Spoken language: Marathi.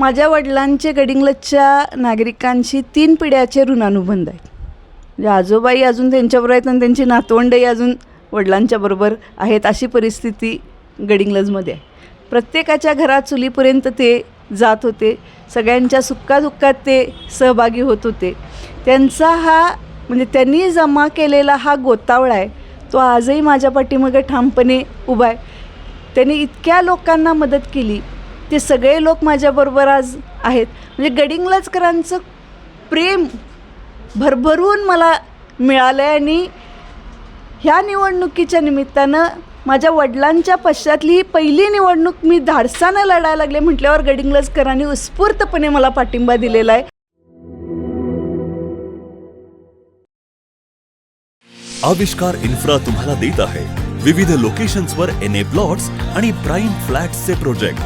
माझ्या वडिलांचे गडिंग्लजच्या नागरिकांशी तीन पिढ्याचे ऋणानुबंध आहेत. म्हणजे आजोबाई अजून त्यांच्याबरोबर आहेत आणि त्यांची नातवंडही अजून वडिलांच्या बरोबर आहेत अशी परिस्थिती गडिंग्लजमध्ये आहे. प्रत्येकाच्या घरात चुलीपर्यंत ते जात होते. सगळ्यांच्या सुखादुःखात ते सहभागी होत होते. त्यांचा हा म्हणजे त्यांनी जमा केलेला हा गोतावळा आहे तो आजही माझ्या पाठीमागे ठामपणे उभा आहे. त्यांनी इतक्या लोकांना मदत केली. ते सगळे लोक माझ्याबरोबर आज आहेत. म्हणजे गडिंग्लजकरांचं प्रेम भरभरून मला मिळालं आहे आणि ह्या निवडणुकीच्या निमित्तानं माझ्या वडिलांच्या पश्चातली ही पहिली निवडणूक मी धाडसानं लढायला लागले म्हटल्यावर गडिंगलजकरांनी उत्स्फूर्तपणे मला पाठिंबा दिलेला आहे. आविष्कार इन्फ्रा तुम्हाला देत आहे. विविध लोकेशन्सवर एन ए प्लॉट्स आणि प्राईम फ्लॅट्सचे प्रोजेक्ट